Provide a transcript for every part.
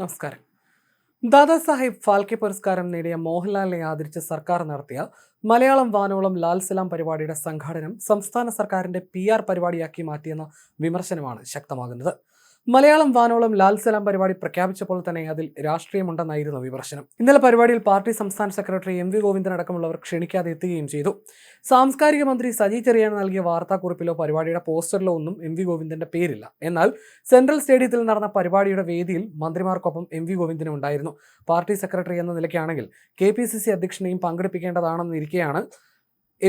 നമസ്കാരം. ദാദാസാഹിബ് ഫാൽക്കെ പുരസ്കാരം നേടിയ മോഹൻലാലിനെ ആദരിച്ച് സർക്കാർ നടത്തിയ മലയാളം വാനോളം ലാൽ സലാം പരിപാടിയുടെ സംഘാടനം സംസ്ഥാന സർക്കാരിന്റെ പി ആർ പരിപാടിയാക്കി മാറ്റിയെന്ന വിമർശനമാണ് ശക്തമാകുന്നത്. മലയാളം വാനോളം ലാൽ സലാം പരിപാടി പ്രഖ്യാപിച്ചപ്പോൾ തന്നെ അതിൽ രാഷ്ട്രീയമുണ്ടെന്നായിരുന്നു വിമർശനം. ഇന്നലെ പരിപാടിയിൽ പാർട്ടി സംസ്ഥാന സെക്രട്ടറി എം വി ഗോവിന്ദൻ അടക്കമുള്ളവർ ക്ഷണിക്കാതെ എത്തുകയും ചെയ്തു. സാംസ്കാരിക മന്ത്രി സജി ചെറിയാൻ നൽകിയ വാർത്താക്കുറിപ്പിലോ പരിപാടിയുടെ പോസ്റ്ററിലോ ഒന്നും എം വി ഗോവിന്ദന്റെ പേരില്ല. എന്നാൽ സെൻട്രൽ സ്റ്റേഡിയത്തിൽ നടന്ന പരിപാടിയുടെ വേദിയിൽ മന്ത്രിമാർക്കൊപ്പം എം വി ഗോവിന്ദനും ഉണ്ടായിരുന്നു. പാർട്ടി സെക്രട്ടറി എന്ന നിലയ്ക്കാണെങ്കിൽ കെ പി സി സി അധ്യക്ഷനെയും പങ്കെടുപ്പിക്കേണ്ടതാണെന്നിരിക്കെയാണ്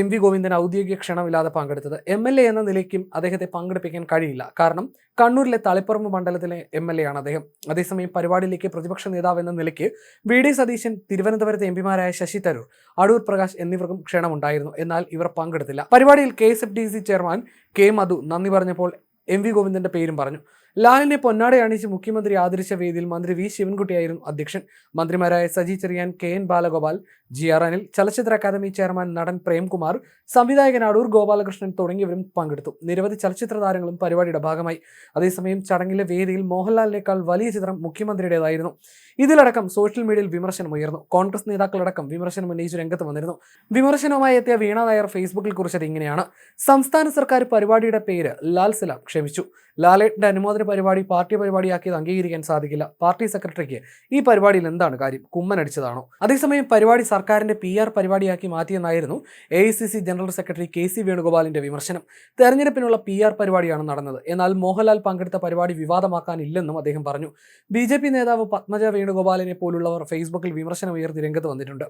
എം വി ഗോവിന്ദൻ ഔദ്യോഗിക ക്ഷണമില്ലാതെ പങ്കെടുത്തത് എം എൽ എ എന്ന നിലയ്ക്കും അദ്ദേഹത്തെ പങ്കെടുപ്പിക്കാൻ കഴിയില്ല. കാരണം കണ്ണൂരിലെ തളിപ്പറമ്പ് മണ്ഡലത്തിലെ എം എൽ എ ആണ് അദ്ദേഹം. അതേസമയം പരിപാടിയിലേക്ക് പ്രതിപക്ഷ നേതാവ് എന്ന നിലയ്ക്ക് വി ഡി സതീശൻ തിരുവനന്തപുരത്തെ എം പിമാരായ ശശി തരൂർ അടൂർ പ്രകാശ് എന്നിവർക്കും ക്ഷണമുണ്ടായിരുന്നു. എന്നാൽ ഇവർ പങ്കെടുത്തില്ല. പരിപാടിയിൽ K S F D C chairman K Madhu നന്ദി പറഞ്ഞപ്പോൾ എം വി ഗോവിന്ദന്റെ പേരും പറഞ്ഞു. ലാലിനെ പൊന്നാട അണിച്ച് മുഖ്യമന്ത്രി ആദരിച്ച വേദിയിൽ മന്ത്രി വി ശിവൻകുട്ടിയായിരുന്നു അധ്യക്ഷൻ. മന്ത്രിമാരായ Saji Cherian K N Balagopal G R Anil ചലച്ചിത്ര അക്കാദമി ചെയർമാൻ നടൻ പ്രേംകുമാർ സംവിധായകൻ അടൂർ ഗോപാലകൃഷ്ണൻ തുടങ്ങിയവരും പങ്കെടുത്തു. നിരവധി ചലച്ചിത്ര താരങ്ങളും പരിപാടിയുടെ ഭാഗമായി. അതേസമയം ചടങ്ങിലെ വേദിയിൽ മോഹൻലാലിനേക്കാൾ വലിയ ചിത്രം മുഖ്യമന്ത്രിയുടേതായിരുന്നു. ഇതിലടക്കം സോഷ്യൽ മീഡിയയിൽ വിമർശനം ഉയർന്നു കോൺഗ്രസ് നേതാക്കളടക്കം വിമർശനം ഉന്നയിച്ച് രംഗത്ത് വന്നിരുന്നു. വിമർശനവുമായി എത്തിയ വീണ നായർ ഫേസ്ബുക്കിൽ കുറിച്ചത് ഇങ്ങനെയാണ്. സംസ്ഥാന സർക്കാർ പരിപാടിയുടെ പേര് ലാൽ ക്ഷമിച്ചു. ലാലേട്ടിന്റെ അനുമോദന പരിപാടി പാർട്ടി പരിപാടിയാക്കിയത് അംഗീകരിക്കാൻ സാധിക്കില്ല. പാർട്ടി സെക്രട്ടറിക്ക് ഈ പരിപാടിയിൽ എന്താണ് കാര്യം? കുമ്മനടിച്ചതാണോ? അതേസമയം പരിപാടി സർക്കാരിന്റെ പി ആർ പരിപാടിയാക്കി മാറ്റിയെന്നായിരുന്നു A I C C general secretary K C വേണുഗോപാലിന്റെ വിമർശനം. തെരഞ്ഞെടുപ്പിനുള്ള പി ആർ പരിപാടിയാണ് നടന്നത്. എന്നാൽ മോഹൻലാൽ പങ്കെടുത്ത പരിപാടി വിവാദമാക്കാനില്ലെന്നും അദ്ദേഹം പറഞ്ഞു. ബി ജെ പി നേതാവ് പത്മജ വേണുഗോപാലിനെ പോലുള്ളവർ ഫേസ്ബുക്കിൽ വിമർശനം ഉയർത്തി രംഗത്ത് വന്നിട്ടുണ്ട്.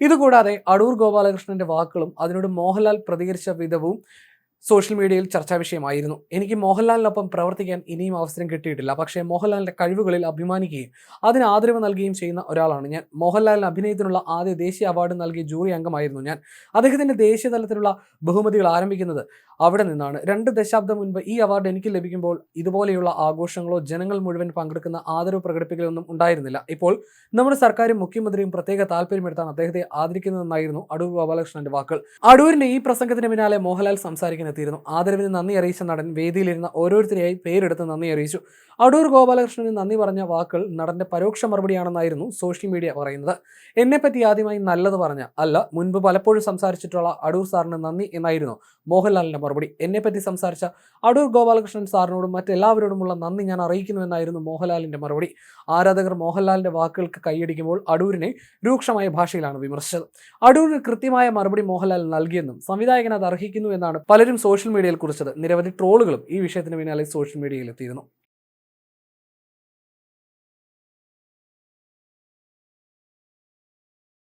ഇതുകൂടാതെ അടൂർ ഗോപാലകൃഷ്ണന്റെ വാക്കുകളും അതിനോട് മോഹൻലാൽ പ്രതികരിച്ച വിധവും സോഷ്യൽ മീഡിയയിൽ ചർച്ചാ വിഷയമായിരുന്നു. എനിക്ക് മോഹൻലാലിനൊപ്പം പ്രവർത്തിക്കാൻ ഇനിയും അവസരം കിട്ടിയിട്ടില്ല. പക്ഷേ മോഹൻലാലിന്റെ കഴിവുകളിൽ അഭിമാനിക്കുകയും അതിന് ആദരവ് നൽകുകയും ചെയ്യുന്ന ഒരാളാണ് ഞാൻ. മോഹൻലാലിന് അഭിനയത്തിനുള്ള ആദ്യ ദേശീയ അവാർഡ് നൽകിയ ജൂറി അംഗമായിരുന്നു ഞാൻ. അദ്ദേഹത്തിന്റെ ദേശീയ തലത്തിലുള്ള ബഹുമതികൾ ആരംഭിക്കുന്നത് അവിടെ നിന്നാണ്. രണ്ട് ദശാബ്ദം മുൻപ് ഈ അവാർഡ് എനിക്ക് ലഭിക്കുമ്പോൾ ഇതുപോലെയുള്ള ആഘോഷങ്ങളോ ജനങ്ങൾ മുഴുവൻ പങ്കെടുക്കുന്ന ആദരവ് പ്രകടിപ്പിക്കലൊന്നും ഉണ്ടായിരുന്നില്ല. ഇപ്പോൾ നമ്മുടെ സർക്കാരും മുഖ്യമന്ത്രിയും പ്രത്യേക താല്പര്യമെടുത്താണ് അദ്ദേഹത്തെ ആദരിക്കുന്നതെന്നായിരുന്നു അടൂർ ഗോപാലകൃഷ്ണന്റെ വാക്കുകൾ. അടൂരിന്റെ ഈ പ്രസംഗത്തിന് പിന്നാലെ മോഹൻലാൽ സംസാരിക്കാൻ എത്തിയിരുന്നു ആദരവിന് നന്ദി അറിയിച്ച നടൻ വേദിയിലിരുന്ന ഓരോരുത്തരെയായി പേരെടുത്ത് നന്ദി അറിയിച്ചു. അടൂർ ഗോപാലകൃഷ്ണന് നന്ദി പറഞ്ഞ വാക്കുകൾ നടന്റെ പരോക്ഷ മറുപടിയാണെന്നായിരുന്നു സോഷ്യൽ മീഡിയ പറയുന്നത്. എന്നെപ്പറ്റി ആദ്യമായി നല്ലത് പറഞ്ഞ അല്ല മുൻപ് പലപ്പോഴും സംസാരിച്ചിട്ടുള്ള അടൂർ സാറിന് നന്ദി എന്നായിരുന്നു മോഹൻലാലിന്റെ മറുപടി. എന്നെപ്പറ്റി സംസാരിച്ച അടൂർ ഗോപാലകൃഷ്ണൻ സാറിനോടും മറ്റെല്ലാവരോടുമുള്ള നന്ദി ഞാൻ അറിയിക്കുന്നുവെന്നായിരുന്നു മോഹൻലാലിന്റെ മറുപടി. ആരാധകർ മോഹൻലാലിന്റെ വാക്കുകൾക്ക് കൈയടിക്കുമ്പോൾ അടൂരിനെ രൂക്ഷമായ ഭാഷയിലാണ് വിമർശിച്ചത്. അടൂരിന് കൃത്യമായ മറുപടി മോഹൻലാൽ നൽകിയെന്നും സംവിധായകൻ അത് അർഹിക്കുന്നു എന്നാണ് പലരും സോഷ്യൽ മീഡിയയിൽ കുറിച്ചത്. നിരവധി ട്രോളുകളും ഈ വിഷയത്തിന് പിന്നാലെ സോഷ്യൽ മീഡിയയിൽ എത്തിയിരുന്നു.